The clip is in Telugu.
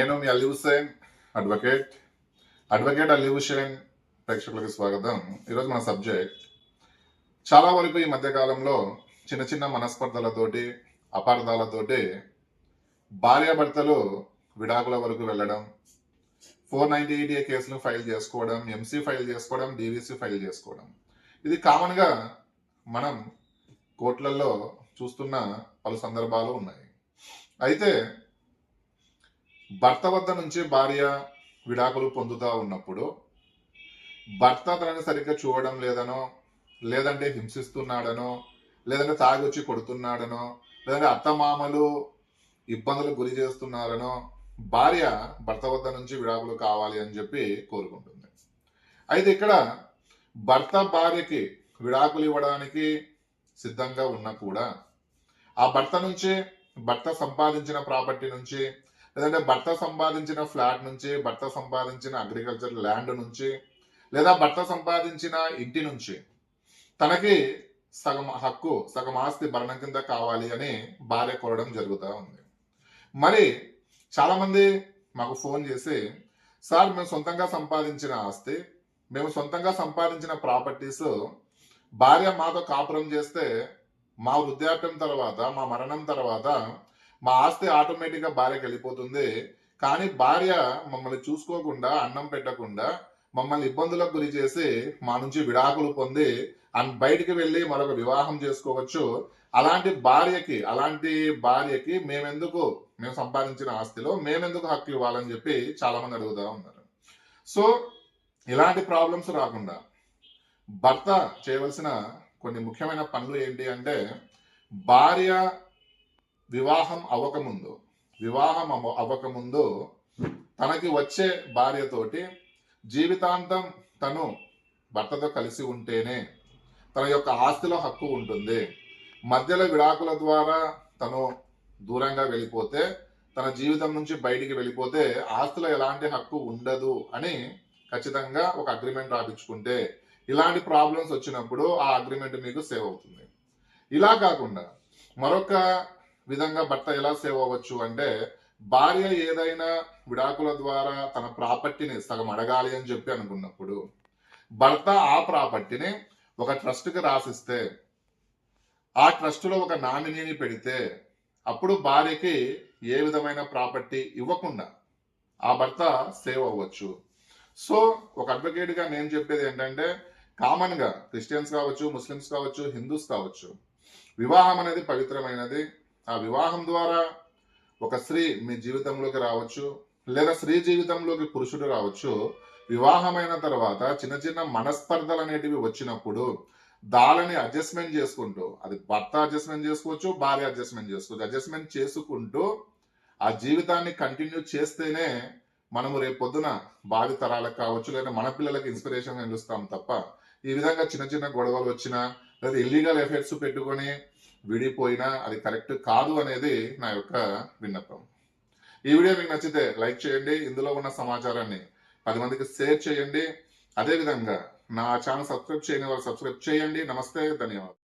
నేను మీ అల్లి హుసేన్ అడ్వకేట్ అడ్వకేట్ అల్లి హుసేన్ ప్రేక్షకులకు స్వాగతం. ఈరోజు మన సబ్జెక్ట్ చాలా వరకు ఈ మధ్యకాలంలో చిన్న చిన్న మనస్పర్ధలతోటి అపార్థాలతోటి భార్యాభర్తలు విడాకుల వరకు వెళ్ళడం ఫోర్ నైన్టీ ఎయిట్ ఏ కేసులు ఫైల్ చేసుకోవడం ఎంసీ ఫైల్ చేసుకోవడం డీవీసీ ఫైల్ చేసుకోవడం. ఇది కామన్గా మనం కోర్టులలో చూస్తున్న పలు సందర్భాలు ఉన్నాయి. అయితే భర్త వద్ద నుంచి భార్య విడాకులు పొందుతూ ఉన్నప్పుడు భర్త తనని సరిగ్గా చూడడం లేదనో లేదంటే హింసిస్తున్నాడనో లేదంటే తాగొచ్చి కొడుతున్నాడనో లేదంటే అత్తమామలు ఇబ్బందులకు గురి చేస్తున్నారనో భార్య భర్త వద్ద నుంచి విడాకులు కావాలి అని చెప్పి కోరుకుంటుంది. అయితే ఇక్కడ భర్త భార్యకి విడాకులు ఇవ్వడానికి సిద్ధంగా ఉన్నా కూడా ఆ భర్త నుంచి భర్త సంపాదించిన ప్రాపర్టీ నుంచి లేదంటే భర్త సంపాదించిన ఫ్లాట్ నుంచి భర్త సంపాదించిన అగ్రికల్చర్ ల్యాండ్ నుంచి లేదా భర్త సంపాదించిన ఇంటి నుంచి తనకి సగం హక్కు సగం ఆస్తి భరణం కింద కావాలి అని భార్య కోరడం జరుగుతూ ఉంది. మరి చాలామంది మాకు ఫోన్ చేసి సార్ మేము సొంతంగా సంపాదించిన ఆస్తి మేము సొంతంగా సంపాదించిన ప్రాపర్టీస్ భార్య మాతో కాపురం చేస్తే మా వృద్ధాప్యం తర్వాత మా మరణం తర్వాత మా ఆస్తి ఆటోమేటిక్గా భార్యకి వెళ్ళిపోతుంది. కానీ భార్య మమ్మల్ని చూసుకోకుండా అన్నం పెట్టకుండా మమ్మల్ని ఇబ్బందులకు గురి చేసి మా నుంచి విడాకులు పొంది అండ్ బయటికి వెళ్ళి మరొక వివాహం చేసుకోవచ్చు. అలాంటి భార్యకి అలాంటి భార్యకి మేమెందుకు మేము సంపాదించిన ఆస్తిలో మేమెందుకు హక్కు ఇవ్వాలని చెప్పి చాలా మంది అడుగుతా ఉన్నారు. సో ఇలాంటి ప్రాబ్లమ్స్ రాకుండా భర్త చేయవలసిన కొన్ని ముఖ్యమైన పనులు ఏంటి అంటే భార్య వివాహం అవ్వకముందు వివాహం అవ్వకముందు తనకి వచ్చే భార్యతోటి జీవితాంతం తను భర్తతో కలిసి ఉంటేనే తన యొక్క ఆస్తిలో హక్కు ఉంటుంది. మధ్యలో విడాకుల ద్వారా తను దూరంగా వెళ్ళిపోతే తన జీవితం నుంచి బయటికి వెళ్ళిపోతే ఆస్తిలో ఎలాంటి హక్కు ఉండదు అని ఖచ్చితంగా ఒక అగ్రిమెంట్ రాపించుకుంటే ఇలాంటి ప్రాబ్లమ్స్ వచ్చినప్పుడు ఆ అగ్రిమెంట్ మీకు సేవ్ అవుతుంది. ఇలా కాకుండా మరొక విధంగా భర్త ఎలా సేవ్ అవ్వచ్చు అంటే భార్య ఏదైనా విడాకుల ద్వారా తన ప్రాపర్టీని సగం అడగాలి అని చెప్పి అనుకున్నప్పుడు భర్త ఆ ప్రాపర్టీని ఒక ట్రస్ట్కి రాసిస్తే ఆ ట్రస్టులో ఒక నామినీని పెడితే అప్పుడు భార్యకి ఏ విధమైన ప్రాపర్టీ ఇవ్వకుండా ఆ భర్త సేవ్ అవ్వచ్చు. సో ఒక అడ్వకేట్గా నేను చెప్పేది ఏంటంటే కామన్గా క్రిస్టియన్స్ కావచ్చు ముస్లిమ్స్ కావచ్చు హిందూస్ కావచ్చు వివాహం అనేది పవిత్రమైనది. ఆ వివాహం ద్వారా ఒక స్త్రీ మీ జీవితంలోకి రావచ్చు లేదా స్త్రీ జీవితంలోకి పురుషుడు రావచ్చు. వివాహమైన తర్వాత చిన్న చిన్న మనస్పర్ధలు అనేటివి వచ్చినప్పుడు దానిని అడ్జస్ట్మెంట్ చేసుకుంటూ అది భర్త అడ్జస్ట్మెంట్ చేసుకోవచ్చు భార్య అడ్జస్ట్మెంట్ చేసుకోవచ్చు. అడ్జస్ట్మెంట్ చేసుకుంటూ ఆ జీవితాన్ని కంటిన్యూ చేస్తేనే మనము రేపు పొద్దున భావి తరాలకు కావచ్చు లేదా మన పిల్లలకి ఇన్స్పిరేషన్ నిలుస్తాం తప్ప ఈ విధంగా చిన్న చిన్న గొడవలు వచ్చినా లేదా ఇల్లీగల్ ఎఫెక్ట్స్ పెట్టుకొని విడిపోయినా అది కరెక్ట్ కాదు అనేది నా యొక్క విన్నపం. ఈ వీడియో మీకు నచ్చితే లైక్ చేయండి ఇందులో ఉన్న సమాచారాన్ని పది మందికి షేర్ చేయండి. అదేవిధంగా నా ఛానల్ సబ్స్క్రైబ్ చేయని వారు సబ్స్క్రైబ్ చేయండి. నమస్తే ధన్యవాదాలు.